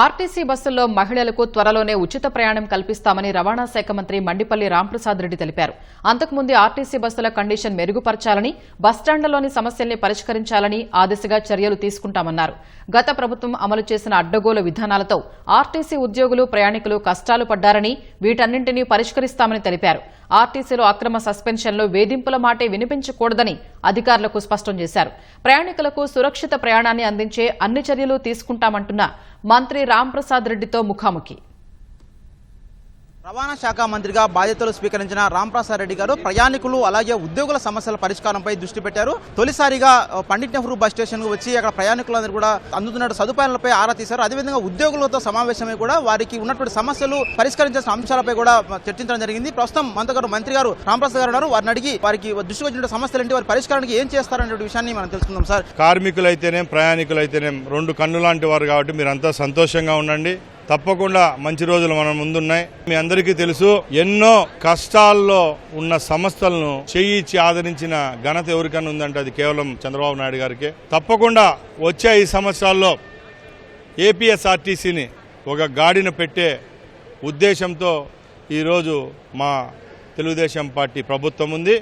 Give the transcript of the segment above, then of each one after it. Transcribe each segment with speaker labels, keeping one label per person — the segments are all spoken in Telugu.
Speaker 1: ఆర్టీసీ బస్సుల్లో మహిళలకు త్వరలోనే ఉచిత ప్రయాణం కల్పిస్తామని రవాణా శాఖ మంత్రి మండిపల్లి రాంప్రసాద్ రెడ్డి తెలిపారు. అంతకుముందు ఆర్టీసీ బస్సుల కండిషన్ మెరుగుపరచాలని బస్టాండ్లలోని సమస్యల్ని పరిష్కరించాలని ఆ దిశగా చర్యలు తీసుకుంటామన్నారు. గత ప్రభుత్వం అమలు చేసిన అడ్డగోలు విధానాలతో ఆర్టీసీ ఉద్యోగులు ప్రయాణికులు కష్టాలు పడ్డారని వీటన్నింటినీ పరిష్కరిస్తామని తెలిపారు. ఆర్టీసీలో అక్రమ సస్పెన్షన్లు వేధింపుల మాటే వినిపించకూడదని అధికారులకు స్పష్టం చేశారు. ప్రయాణికులకు సురక్షిత ప్రయాణాన్ని అందించే అన్ని చర్యలు తీసుకుంటామంటున్న మంత్రి రాంప్రసాద్ రెడ్డితో ముఖాముఖి.
Speaker 2: రవాణా శాఖ మంత్రిగా బాధ్యతలు స్వీకరించిన రాంప్రసాద్ రెడ్డి గారు ప్రయాణికులు అలాగే ఉద్యోగుల సమస్యల పరిష్కారంపై దృష్టి పెట్టారు. తొలిసారిగా పండిట్ నెహ్రూ బస్ స్టేషన్కు వచ్చి అక్కడ ప్రయాణికులందరూ కూడా అందుతున్న సదుపాయాలపై ఆరా తీశారు. అదేవిధంగా ఉద్యోగులతో సమావేశమై కూడా వారికి ఉన్నటువంటి సమస్యలు పరిష్కరించాల్సిన అంశాలపై కూడా చర్చించడం జరిగింది. ప్రస్తుతం మంత్రి మంత్రి గారు రాంప్రసాద్ గారు ఉన్నారు. వారిని అడిగి వారికి దృష్టికి వచ్చిన సమస్యలు ఏంటి వారి పరిష్కారానికి ఏం చేస్తారనే విషయాన్ని మనం తెలుసుకుందాం సార్.
Speaker 3: కార్మికులైతేనే ప్రయాణికులైతేనే రెండు కన్ను లాంటి వారు కాబట్టి మీరంతా సంతోషంగా ఉండండి. తప్పకుండా మంచి రోజులు మన ముందున్నాయి. మీ అందరికీ తెలుసు ఎన్నో కష్టాల్లో ఉన్న సంస్థలను చేయించి ఆదరించిన ఘనత ఎవరికన్నా ఉందంటే అది కేవలం చంద్రబాబు నాయుడు గారికి. తప్పకుండా వచ్చే ఈ సంవత్సరాల్లో ఏపీఎస్ఆర్టీసీని ఒక గాడిన పెట్టే ఉద్దేశంతో ఈరోజు మా తెలుగుదేశం పార్టీ ప్రభుత్వం ఉంది.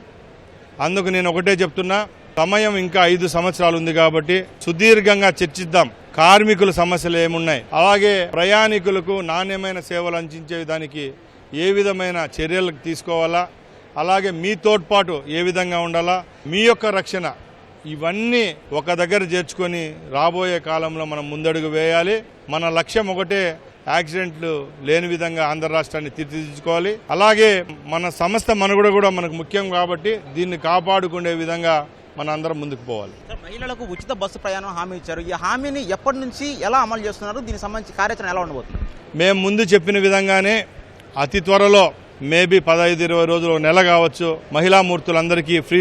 Speaker 3: అందుకు నేను ఒకటే చెప్తున్నా సమయం ఇంకా ఐదు సంవత్సరాలు ఉంది కాబట్టి సుదీర్ఘంగా చర్చిద్దాం. కార్మికుల సమస్యలు ఏమున్నాయి? అలాగే ప్రయాణికులకు నాణ్యమైన సేవలు అందించే దానికి ఏ విధమైన చర్యలు తీసుకోవాలా? అలాగే మీ తోడ్పాటు ఏ విధంగా ఉండాలా? మీ యొక్క రక్షణ ఇవన్నీ ఒక దగ్గర చేర్చుకొని రాబోయే కాలంలో మనం ముందడుగు వేయాలి. మన లక్ష్యం ఒకటే యాక్సిడెంట్లు లేని విధంగా ఆంధ్ర రాష్ట్రాన్ని తీర్చిదిద్దుకోవాలి. అలాగే మన సంస్థ మనుగడ కూడా మనకు ముఖ్యం కాబట్టి దీన్ని కాపాడుకునే విధంగా మన అందరం ముందుకు పోవాలి.
Speaker 2: మహిళలకు ఉచిత బస్సు ప్రయాణం హామీ ఇచ్చారు. ఈ హామీని ఎప్పటి నుంచి ఎలా అమలు చేస్తున్నారు? దీనికి సంబంధించి కార్యాచరణ ఎలా ఉండబోతుంది?
Speaker 3: మేము ముందు చెప్పిన విధంగానే అతి త్వరలో మేబీ పదహైదు ఇరవై రోజులు నెల కావచ్చు మహిళా మూర్తులందరికీ ఫ్రీ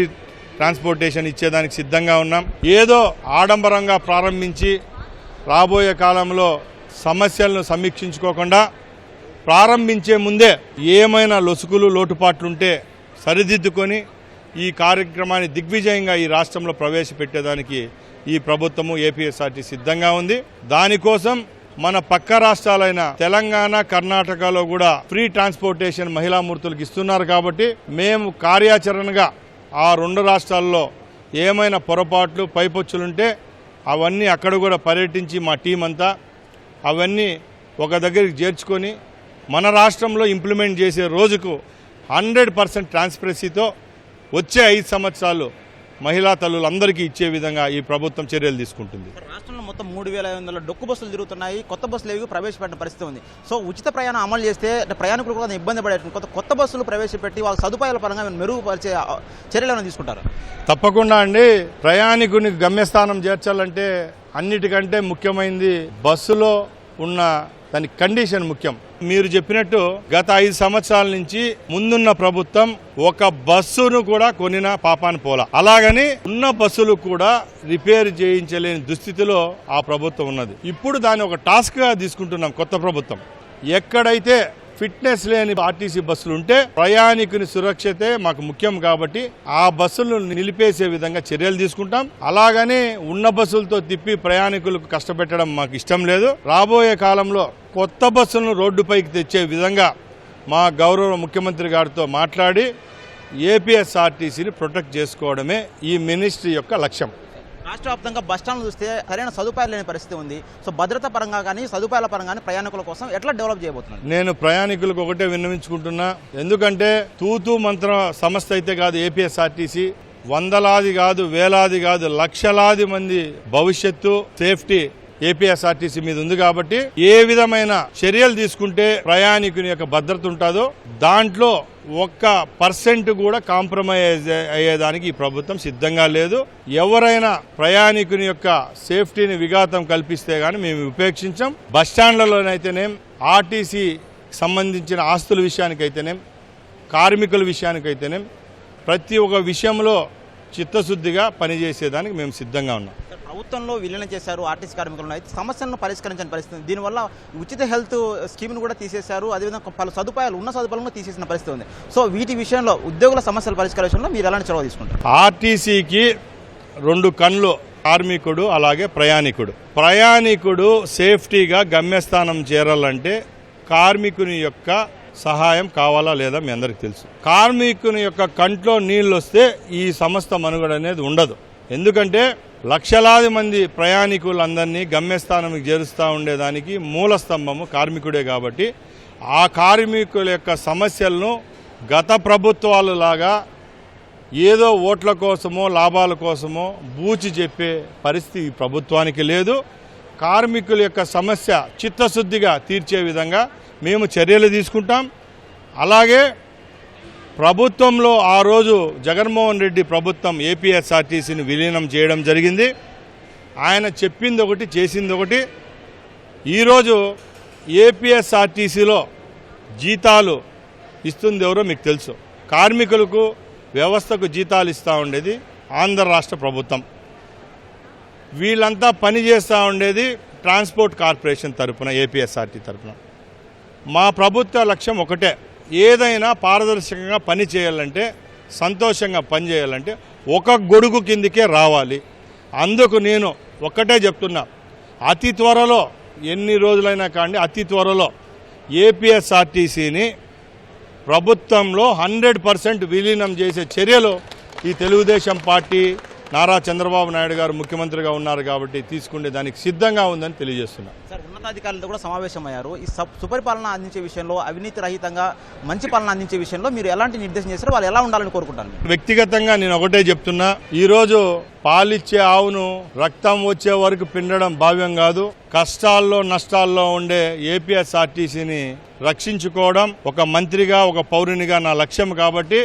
Speaker 3: ట్రాన్స్పోర్టేషన్ ఇచ్చేదానికి సిద్ధంగా ఉన్నాం. ఏదో ఆడంబరంగా ప్రారంభించి రాబోయే కాలంలో సమస్యలను సమీక్షించుకోకుండా ప్రారంభించే ముందే ఏమైనా లొసుకులు లోటుపాట్లుంటే సరిదిద్దుకొని ఈ కార్యక్రమాన్ని దిగ్విజయంగా ఈ రాష్ట్రంలో ప్రవేశపెట్టేదానికి ఈ ప్రభుత్వము ఏపీఎస్ఆర్టీ సిద్ధంగా ఉంది. దానికోసం మన పక్క రాష్ట్రాలైన తెలంగాణ కర్ణాటకలో కూడా ఫ్రీ ట్రాన్స్పోర్టేషన్ మహిళా మూర్తులకు ఇస్తున్నారు కాబట్టి మేము కార్యాచరణగా ఆ రెండు రాష్ట్రాల్లో ఏమైనా పొరపాట్లు పైపొచ్చులుంటే అవన్నీ అక్కడ కూడా పర్యటించి మా టీం అంతా అవన్నీ ఒక దగ్గరికి చేర్చుకొని మన రాష్ట్రంలో ఇంప్లిమెంట్ చేసే రోజుకు హండ్రెడ్ పర్సెంట్ ట్రాన్స్పరెన్సీతో వచ్చే ఐదు సంవత్సరాలు మహిళా తల్లులందరికీ ఇచ్చే విధంగా ఈ ప్రభుత్వం చర్యలు తీసుకుంటుంది.
Speaker 2: రాష్ట్రంలో మొత్తం మూడు వేల ఐదు వందల డొక్కు బస్సులు తిరుగుతున్నాయి కొత్త బస్సులు ఏవి ప్రవేశపెట్టిన పరిస్థితి ఉంది. సో ఉచిత ప్రయాణం అమలు చేస్తే ప్రయాణికులు కూడా ఇబ్బంది పడే కొత్త కొత్త బస్సులు ప్రవేశపెట్టి వాళ్ళ సదుపాయాల పరంగా మెరుగుపరిచే ఆ, చర్యలు ఏమైనా తీసుకుంటారు?
Speaker 3: తప్పకుండా అండి. ప్రయాణికుని గమ్యస్థానం చేర్చాలంటే అన్నిటికంటే ముఖ్యమైనది బస్సులో ఉన్న దాని కండిషన్ ముఖ్యం. మీరు చెప్పినట్టు గత ఐదు సంవత్సరాల నుంచి ముందున్న ప్రభుత్వం ఒక బస్సును కూడా కొనిన పాపాన్ని పోల. అలాగని ఉన్న బస్సులు కూడా రిపేర్ చేయించలేని దుస్థితిలో ఆ ప్రభుత్వం ఉన్నది. ఇప్పుడు దాన్ని ఒక టాస్క్గా తీసుకుంటున్నాం కొత్త ప్రభుత్వం. ఎక్కడైతే ఫిట్నెస్ లేని ఆర్టీసీ బస్సులు ఉంటే ప్రయాణికుని సురక్షతే మాకు ముఖ్యం కాబట్టి ఆ బస్సులను నిలిపేసే విధంగా చర్యలు తీసుకుంటాం. అలాగనే ఉన్న బస్సులతో తిప్పి ప్రయాణికులకు కష్టపెట్టడం మాకు ఇష్టం లేదు. రాబోయే కాలంలో కొత్త బస్సులను రోడ్డుపైకి తెచ్చే విధంగా మా గౌరవ ముఖ్యమంత్రి గారితో మాట్లాడి ఏపీఎస్ఆర్టీసీని ప్రొటెక్ట్ చేసుకోవడమే ఈ మినిస్ట్రీ యొక్క లక్ష్యం.
Speaker 2: రాష్ట్ర వ్యాప్తంగా బస్ చూస్తే సరైన సదుపాయాలు లేని పరిస్థితి ఉంది. సో భద్రత పరంగా కానీ సదుపాయాల పరంగా కానీ ప్రయాణికుల కోసం ఎట్లా డెవలప్ చేయబోతున్నారు?
Speaker 3: నేను ప్రయాణికులకు ఒకటే విన్నవించుకుంటున్నా. ఎందుకంటే తూతూ మంత్రం సంస్థ అయితే కాదు ఏపీఎస్ఆర్టీసీ వందలాది కాదు వేలాది కాదు లక్షలాది మంది భవిష్యత్తు సేఫ్టీ ఏపీఎస్ఆర్టీసీ మీద ఉంది కాబట్టి ఏ విధమైన చర్యలు తీసుకుంటే ప్రయాణికుని యొక్క భద్రత ఉంటుందో దాంట్లో ఒక్క పర్సెంట్ కూడా కాంప్రమైజ్ అయ్యేదానికి ఈ ప్రభుత్వం సిద్ధంగా లేదు. ఎవరైనా ప్రయాణికుని యొక్క సేఫ్టీని విఘాతం కల్పిస్తే గానీ మేము ఉపేక్షించాం. బస్ స్టాండ్లలోనైతేనేం ఆర్టీసీ సంబంధించిన ఆస్తుల విషయానికైతేనేం కార్మికుల విషయానికైతేనేం ప్రతి ఒక్క విషయంలో చిత్తశుద్ధిగా పనిచేసేదానికి మేము సిద్ధంగా ఉన్నాం.
Speaker 2: ప్రభుత్వంలో విలీనం చేశారు ఆర్టీసీ కార్మికులను. అయితే సమస్యలను పరిష్కరించని పరిస్థితి. దీనివల్ల ఉచిత హెల్త్ స్కీమ్ను కూడా తీసేశారు. అదేవిధంగా పలు సదుపాయాలు ఉన్న సదుపాయాలను తీసేసిన పరిస్థితి ఉంది. సో వీటి విషయంలో ఉద్యోగుల సమస్యల పరిష్కార విషయంలో మీరు ఎలాంటి చొరవ తీసుకుంటారు?
Speaker 3: ఆర్టీసీకి రెండు కళ్ళు కార్మికుడు అలాగే ప్రయాణికుడు. ప్రయాణికుడు సేఫ్టీగా గమ్యస్థానం చేరాలంటే కార్మికుని యొక్క సహాయం కావాలా లేదా మీ అందరికి తెలుసు. కార్మికుని యొక్క కంట్లో నీళ్ళు వస్తే ఈ సంస్థ మనుగడ అనేది ఉండదు. ఎందుకంటే లక్షలాది మంది ప్రయాణికులందరినీ గమ్యస్థానానికి చేరుస్తూ ఉండేదానికి మూల స్తంభము కార్మికుడే కాబట్టి ఆ కార్మికుల యొక్క సమస్యలను గత ప్రభుత్వాలు లాగా ఏదో ఓట్ల కోసమో లాభాల కోసమో బూచి చెప్పే పరిస్థితి ప్రభుత్వానికి లేదు. కార్మికుల యొక్క సమస్య చిత్తశుద్ధిగా తీర్చే విధంగా మేము చర్యలు తీసుకుంటాం. అలాగే ప్రభుత్వంలో ఆ రోజు జగన్మోహన్ రెడ్డి ప్రభుత్వం ఏపీఎస్ఆర్టీసీని విలీనం చేయడం జరిగింది. ఆయన చెప్పింది ఒకటి చేసింది ఒకటి. ఈరోజు ఏపీఎస్ఆర్టీసీలో జీతాలు ఇస్తుంది ఎవరో మీకు తెలుసు. కార్మికులకు వ్యవస్థకు జీతాలు ఇస్తూ ఉండేది ఆంధ్ర రాష్ట్ర ప్రభుత్వం. వీళ్ళంతా పని చేస్తూ ఉండేది ట్రాన్స్పోర్ట్ కార్పొరేషన్ తరపున ఏపీఎస్ఆర్టీ తరపున. మా ప్రభుత్వ లక్ష్యం ఒకటే ఏదైనా పారదర్శకంగా పని చేయాలంటే సంతోషంగా పని చేయాలంటే ఒక గొడుగు కిందికే రావాలి. అందుకు నేను ఒక్కటే చెప్తున్నా. అతి త్వరలో ఎన్ని రోజులైనా కానీ అతి త్వరలో ఏపీఎస్ఆర్టీసీని ప్రభుత్వంలో హండ్రెడ్ పర్సెంట్ విలీనం చేసే చర్యలు ఈ తెలుగుదేశం పార్టీ నారా చంద్రబాబు నాయుడు గారు ముఖ్యమంత్రిగా ఉన్నారు కాబట్టి తీసుకునే దానికి సిద్ధంగా ఉందని తెలియజేస్తున్నా.
Speaker 2: ఉన్నతాధికారులతో కూడా సమావేశమయ్యారు. ఈ సుపరిపాలన అందించే విషయంలో అవినీతి రహితంగా మంచి పాలన అందించే విషయంలో మీరు ఎలాంటి నిర్దేశం చేస్తారో వాళ్ళు ఎలా ఉండాలని కోరుకుంటాను
Speaker 3: వ్యక్తిగతంగా నేను ఒకటే చెప్తున్నా. ఈరోజు పాలిచ్చే ఆవును రక్తం వచ్చే వరకు పిండడం భావ్యం కాదు. కష్టాల్లో నష్టాల్లో ఉండే ఏపీఎస్ఆర్టీసీని రక్షించుకోవడం ఒక మంత్రిగా ఒక పౌరునిగా నా లక్ష్యం కాబట్టి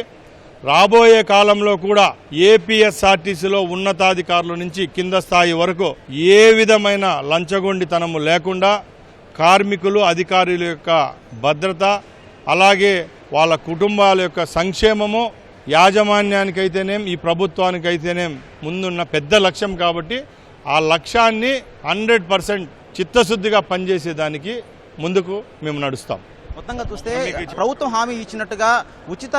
Speaker 3: రాబోయే కాలంలో కూడా ఏపీఎస్ఆర్టీసీలో ఉన్నతాధికారుల నుంచి కింద స్థాయి వరకు ఏ విధమైన లంచగొండితనము లేకుండా కార్మికులు అధికారుల యొక్క భద్రత అలాగే వాళ్ళ కుటుంబాల యొక్క సంక్షేమము యాజమాన్యానికైతేనేం ఈ ప్రభుత్వానికైతేనేం ముందున్న పెద్ద లక్ష్యం కాబట్టి ఆ లక్ష్యాన్ని హండ్రెడ్ పర్సెంట్ చిత్తశుద్ధిగా పనిచేసేదానికి ముందుకు మేము నడుస్తాం.
Speaker 2: మొత్తంగా చూస్తే ప్రభుత్వం హామీ ఇచ్చినట్టుగా ఉచిత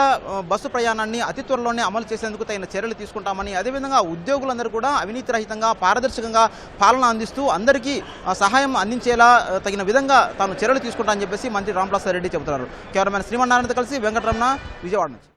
Speaker 2: బస్సు ప్రయాణాన్ని అతి త్వరలోనే అమలు చేసేందుకు తగిన చర్యలు తీసుకుంటామని అదేవిధంగా ఉద్యోగులందరూ కూడా అవినీతి రహితంగా పారదర్శకంగా పాలన అందిస్తూ అందరికీ సహాయం అందించేలా తగిన విధంగా తాను చర్యలు తీసుకుంటామని చెప్పేసి మంత్రి రామప్రసాద్ రెడ్డి చెబుతున్నారు. కెమెరామెన్ శ్రీమన్నారాయణతో కలిసి వెంకటరమణ విజయవాడ నుంచి.